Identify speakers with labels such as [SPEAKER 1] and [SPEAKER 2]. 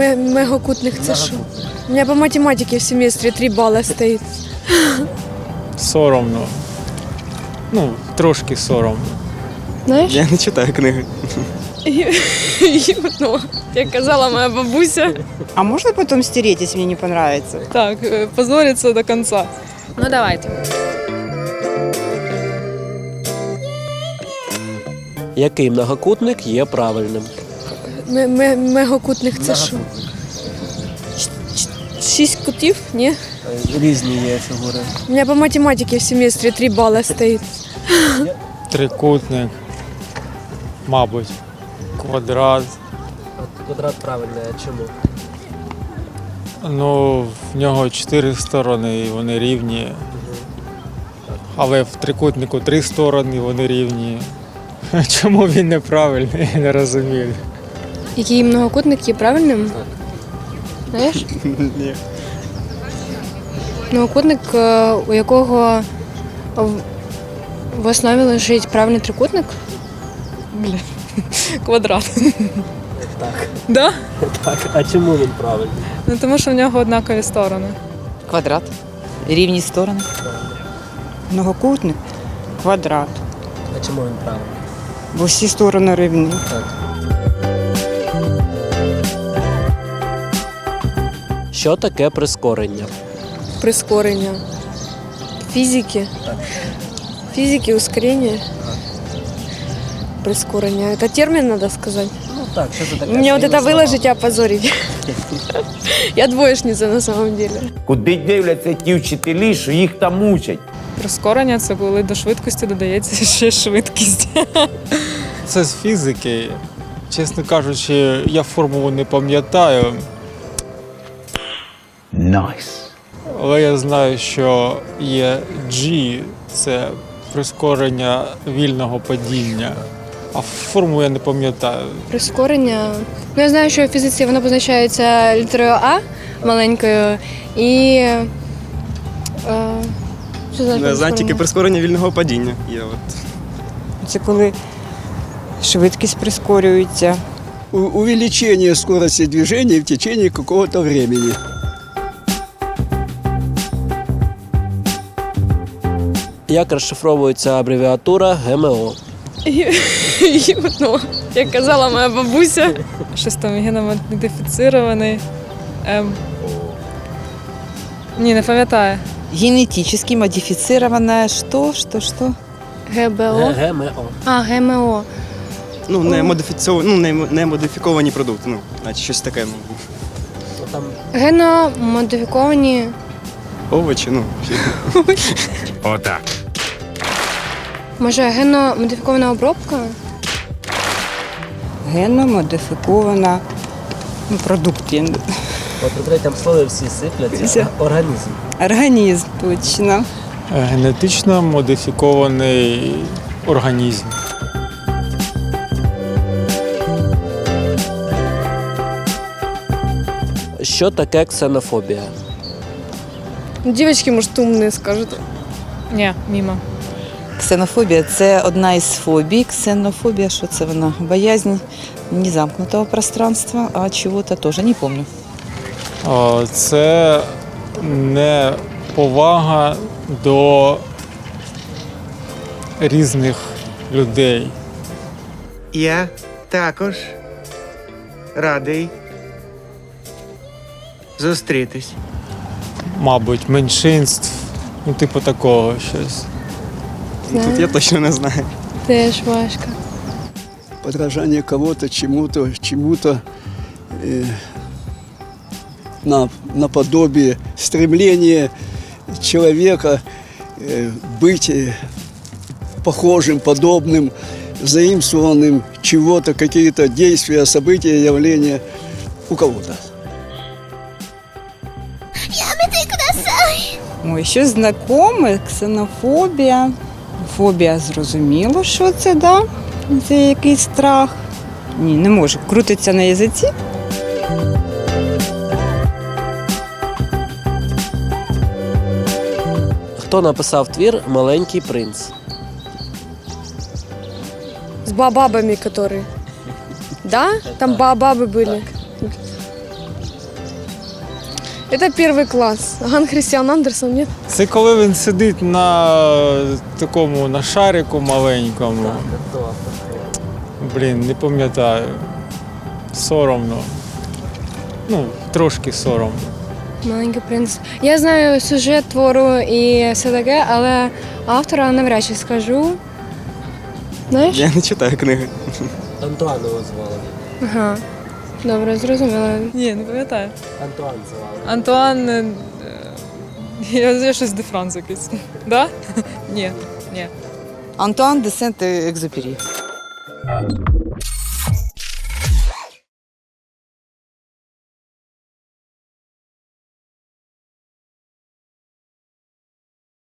[SPEAKER 1] ме- мегакутних це що? У мене по математиці в семестрі 3 бали стоїть.
[SPEAKER 2] Соромно. Ну, трошки соромно.
[SPEAKER 1] Знаєш?
[SPEAKER 3] Я не читаю книги.
[SPEAKER 1] ну, як казала моя бабуся.
[SPEAKER 4] А можно потом стереть, если мне не понравится?
[SPEAKER 5] Так, е, позориться до кінця.
[SPEAKER 1] Ну давайте.
[SPEAKER 6] Який многокутник є правильним?
[SPEAKER 1] Ме- ме- Мегакутних це що? Шість кутів? Ні.
[SPEAKER 6] Різні є фігури.
[SPEAKER 1] У мене по математиці в семестрі 3 бали стоїть.
[SPEAKER 2] Трикутник, мабуть, квадрат.
[SPEAKER 6] Квадрат правильний, а чому?
[SPEAKER 2] Ну, в нього чотири сторони і вони рівні. Але в трикутнику три сторони, вони рівні. Чому він неправильний, я не розумію.
[SPEAKER 1] Який многокутник є правильним? Знаєш?
[SPEAKER 3] Ні.
[SPEAKER 1] Многокутник, е, у якого в- основі лежить правильний трикутник.
[SPEAKER 5] Квадрат.
[SPEAKER 6] Так.
[SPEAKER 5] Да?
[SPEAKER 6] Так, а чому він правильний?
[SPEAKER 5] Ну тому що в нього однакові сторони.
[SPEAKER 4] Квадрат. Рівні сторони. Многокутник. Квадрат.
[SPEAKER 6] А чому він правильний?
[SPEAKER 4] Бо всі сторони рівні.
[SPEAKER 6] Що таке прискорення?
[SPEAKER 1] Прискорення. Фізики. Фізики, ускорення. Прискорення. Это термин надо сказать.
[SPEAKER 6] Ну так, що це таке?
[SPEAKER 1] Мне вот
[SPEAKER 6] Своїми
[SPEAKER 1] это
[SPEAKER 6] словами.
[SPEAKER 1] выложить и опозорить. Я двоечница на самом деле.
[SPEAKER 7] Куди дивляться ті вчителі, що їх там мучать?
[SPEAKER 5] Прискорення це коли до швидкості додається ще швидкість.
[SPEAKER 2] Це з фізики. Чесно кажучи, я формулу не пам'ятаю,
[SPEAKER 7] Найс.
[SPEAKER 2] але я знаю, що є G це прискорення вільного падіння. А формулу я не пам'ятаю.
[SPEAKER 1] Прискорення. Ну, я знаю, що в фізиці воно позначається літерою А маленькою і. Е, що за
[SPEAKER 3] Я знаю тільки
[SPEAKER 1] прискорення?
[SPEAKER 3] прискорення вільного падіння. Є от.
[SPEAKER 4] Це коли швидкість прискорюється.
[SPEAKER 8] У- увеличение скорости движения в течение какого-то времени.
[SPEAKER 6] Як розшифровується абревіатура ГМО?
[SPEAKER 1] ну, як казала моя бабуся.
[SPEAKER 5] Щось там геномодифіцирований. Ем... Ні, не пам'ятаю.
[SPEAKER 4] Генетически модифицированное что, что, что?
[SPEAKER 1] ГБО.
[SPEAKER 6] ГМО.
[SPEAKER 1] А, ГМО.
[SPEAKER 3] Ну, не модифіцовані, ну, не, не модифіковані продукти. Ну, значить, щось таке. Ну,
[SPEAKER 6] Ну, Там
[SPEAKER 1] Геномодифіковані.
[SPEAKER 3] Овочі, ну.
[SPEAKER 7] Отак.
[SPEAKER 1] Може, геномодифікована обробка?
[SPEAKER 4] Геномодифікована ну, продукт. я не-
[SPEAKER 6] от третьому слові всі сипляться. Організм.
[SPEAKER 4] Організм, точно.
[SPEAKER 2] Генетично модифікований організм.
[SPEAKER 6] Що таке ксенофобія?
[SPEAKER 1] Дівчатки, може, умні скажуть.
[SPEAKER 5] Ні, мімо.
[SPEAKER 9] Ксенофобія це одна із фобій. Ксенофобія, що це вона? Боязнь незамкнутого пространства, а чого-то теж не пам'ятаю.
[SPEAKER 2] Це не повага до різних людей.
[SPEAKER 10] Я також радий зустрітись
[SPEAKER 2] мабуть, меншинств, ну, типу такого щось.
[SPEAKER 3] Ну, Тут я точно не знаю.
[SPEAKER 1] Теж важко.
[SPEAKER 8] Подражание кого-то, чему-то, чему-то э, на, наподобие стремление человека э, быть э, похожим, подобным, заимствованным чего-то, какие-то действия, события, явления у кого-то.
[SPEAKER 4] Ой, щось знакоме, ксенофобія. Фобія зрозуміло, що це, да? Це якийсь страх. Ні, не можу. Крутиться на язиці.
[SPEAKER 6] Хто написав твір Маленький принц?
[SPEAKER 1] С бабабами, которые. Да? Там бабабы были. Це перший клас. Ган Христіан Андерсон, ні?
[SPEAKER 2] Це коли він сидить на такому на шарику маленькому. Блін, не пам'ятаю. Соромно. Ну, трошки соромно.
[SPEAKER 1] Маленький принц. Я знаю сюжет твору і все таке, але автора навряд чи скажу. Знаєш?
[SPEAKER 3] Я не читаю книги.
[SPEAKER 6] Антуан його звали.
[SPEAKER 1] Ага. Добре, зрозуміло.
[SPEAKER 5] Ні, не пам'ятаю.
[SPEAKER 6] Антуан звали.
[SPEAKER 5] Антуан. е, Я, я щось де Франц якийсь. Да? Ні, ні.
[SPEAKER 9] Антуан де Сент-Екзюпері.